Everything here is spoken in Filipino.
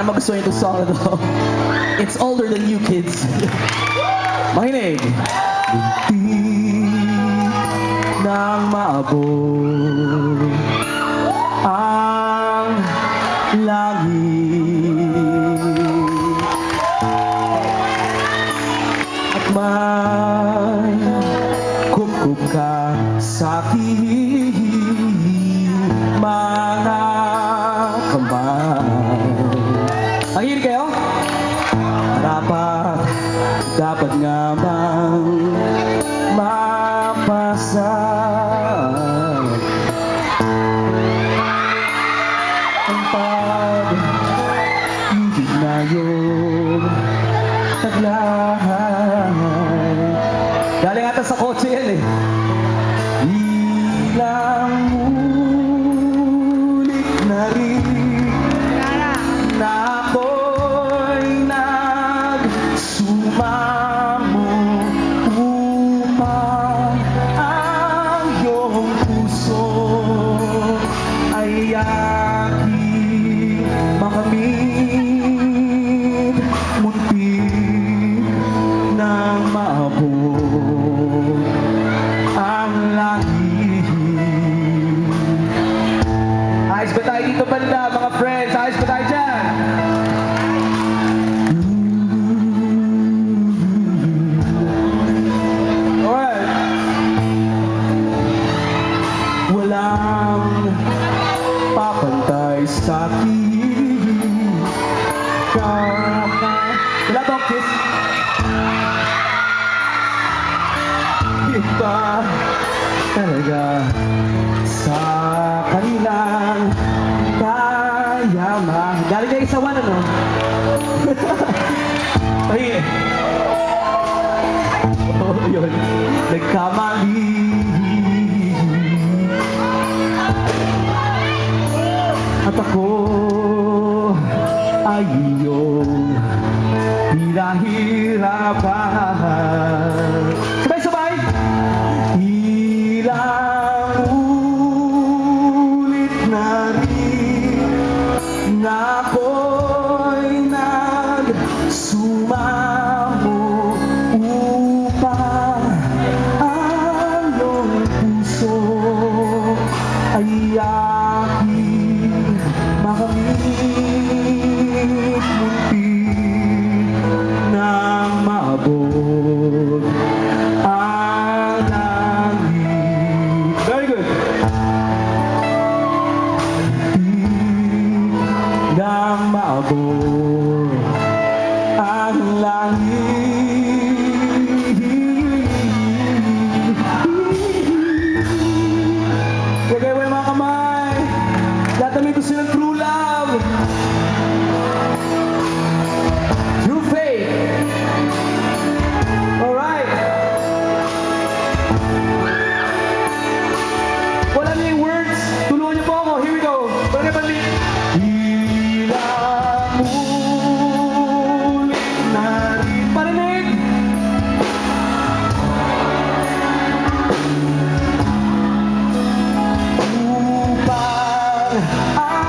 namin itong song na to. It's older than you kids. Makinig. Muntik nang maabot ang langit dapat nga bang mapasag ang pag-ibig na yun taglahan. Galing ata sa kotse yan eh. Ilang banda mga friends? Ayos ba tayo dyan? Alright. Walang papantay sa Kama Wala ba, kiss? Iba talaga sa One, ha? Galing kayo sa one, ano? Ay, Oo, oh, yun. Nagkamali. At ako ay iyong hirahirapan. gamba bồ I